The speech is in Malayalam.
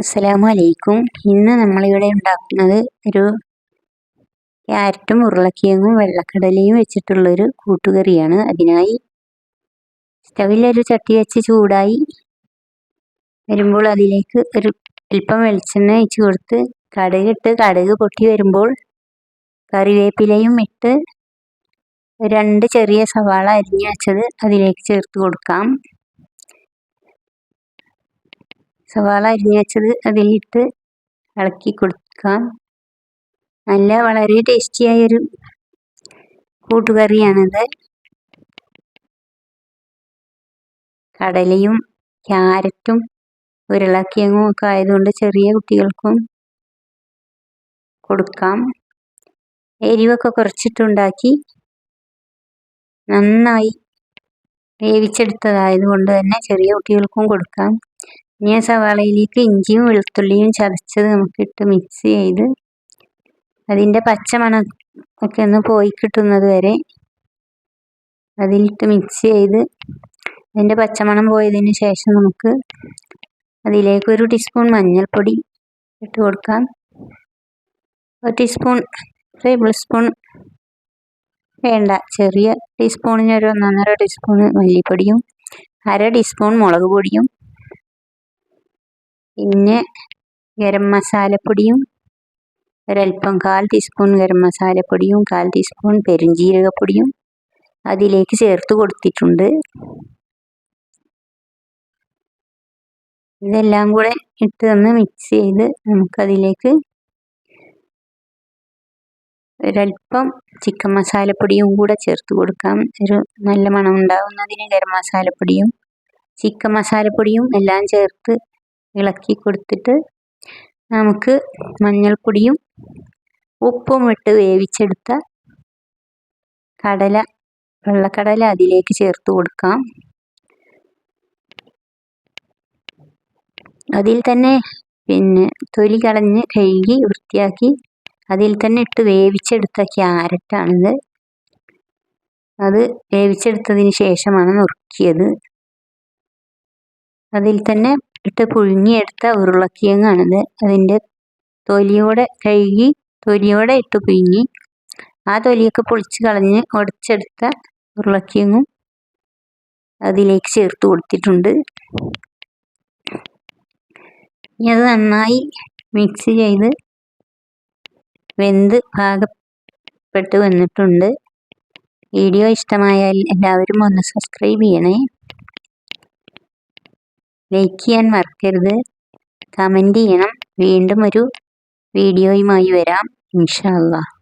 അസ്സലാമു അലൈക്കും ഇന്ന് നമ്മളിവിടെ ഉണ്ടാക്കുന്നത് ഒരു ക്യാരറ്റും ഉരുളക്കിഴങ്ങും വെള്ളക്കടലയും വെച്ചിട്ടുള്ളൊരു കൂട്ടുകറിയാണ്. അതിനായി സ്റ്റവിലൊരു ചട്ടി വെച്ച് ചൂടായി വരുമ്പോൾ അതിലേക്ക് ഒരു അല്പം വെളിച്ചെണ്ണ ഒഴിച്ച് കൊടുത്ത് കടുകിട്ട് കടുക് പൊട്ടി വരുമ്പോൾ കറിവേപ്പിലയും ഇട്ട് രണ്ട് ചെറിയ സവാള അരിഞ്ഞു വെച്ചത് അതിലേക്ക് ചേർത്ത് കൊടുക്കാം. സവാള അരിഞ്ഞ് വെച്ചത് അതിലിട്ട് ഇളക്കി കൊടുക്കാം. നല്ല വളരെ ടേസ്റ്റിയായൊരു കൂട്ടുകറിയാണിത്. കടലയും ക്യാരറ്റും ഉരുളക്കിഴങ്ങും ഒക്കെ ആയതുകൊണ്ട് ചെറിയ കുട്ടികൾക്കും കൊടുക്കാം. എരിവൊക്കെ കുറച്ചിട്ടുണ്ടാക്കി നന്നായി വേവിച്ചെടുത്തതായതുകൊണ്ട് തന്നെ ചെറിയ കുട്ടികൾക്കും കൊടുക്കാം. ഇനി സവാളയിലേക്ക് ഇഞ്ചിയും വെളുത്തുള്ളിയും ചതച്ചത് നമുക്കിട്ട് മിക്സ് ചെയ്ത് അതിന്റെ പച്ചമണം ഒക്കെ ഒന്ന് പോയി കിട്ടുന്നത് വരെ അതിലിട്ട് മിക്സ് ചെയ്ത് അതിന്റെ പച്ചമണം പോയതിന് ശേഷം നമുക്ക് അതിലേക്ക് ഒരു ടീസ്പൂൺ മഞ്ഞൾപ്പൊടി ഇട്ട് കൊടുക്കാം. ഒരു ടീസ്പൂൺ ടേബിൾ സ്പൂൺ വേണ്ട ചെറിയ ടീസ്പൂണിന് ഒരു ഒന്നൊന്നര ടീസ്പൂൺ മല്ലിപ്പൊടിയും അര ടീസ്പൂൺ മുളക് പൊടിയും പിന്നെ ഗരം മസാലപ്പൊടിയും ഒരൽപ്പം കാൽ ടീസ്പൂൺ ഗരം മസാലപ്പൊടിയും കാൽ ടീസ്പൂൺ പെരുംജീരകപ്പൊടിയും അതിലേക്ക് ചേർത്ത് കൊടുത്തിട്ടുണ്ട്. ഇതെല്ലാം കൂടെ ഇട്ട് ഒന്ന് മിക്സ് ചെയ്ത് നമുക്കതിലേക്ക് ഒരല്പം ചിക്കൻ മസാലപ്പൊടിയും കൂടെ ചേർത്ത് കൊടുക്കാം. ഒരു നല്ല മണം ഉണ്ടാകുന്നതിന് ഗരം മസാലപ്പൊടിയും ചിക്കൻ മസാലപ്പൊടിയും എല്ലാം ചേർത്ത് ഇളക്കി കൊടുത്തിട്ട് നമുക്ക് മഞ്ഞൾപ്പൊടിയും ഉപ്പും ഇട്ട് വേവിച്ചെടുത്ത കടല വെള്ളക്കടല അതിലേക്ക് ചേർത്ത് കൊടുക്കാം. അതിൽ തന്നെ പിന്നെ തൊലി കളഞ്ഞ് കഴുകി വൃത്തിയാക്കി അതിൽ തന്നെ ഇട്ട് വേവിച്ചെടുത്ത ക്യാരറ്റാണിത്. അത് വേവിച്ചെടുത്തതിന് ശേഷമാണ് നുറുക്കിയത്. അതിൽ തന്നെ ഇട്ട് പുഴുങ്ങിയെടുത്ത ഉരുളക്കിഴങ്ങാണിത്. അതിന്റെ തൊലിയോടെ കഴുകി തൊലിയോടെ ഇട്ട് പുഴുങ്ങി. ആ തൊലിയൊക്കെ പൊളിച്ച് കളഞ്ഞ് ഉടച്ചെടുത്ത ഉരുളക്കിഴങ്ങും അതിലേക്ക് ചേർത്ത് കൊടുത്തിട്ടുണ്ട്. ഇനി അത് നന്നായി മിക്സ് ചെയ്ത് വെന്ത് പാകപ്പെട്ട് വന്നിട്ടുണ്ട്. വീഡിയോ ഇഷ്ടമായാൽ എല്ലാവരും ഒന്ന് സബ്സ്ക്രൈബ് ചെയ്യണേ. ലൈക്ക് ചെയ്യാൻ മറക്കരുത്. കമന്റ് ചെയ്യണം. വീണ്ടും ഒരു വീഡിയോയുമായി വരാം. ഇൻഷാ അള്ളാഹ്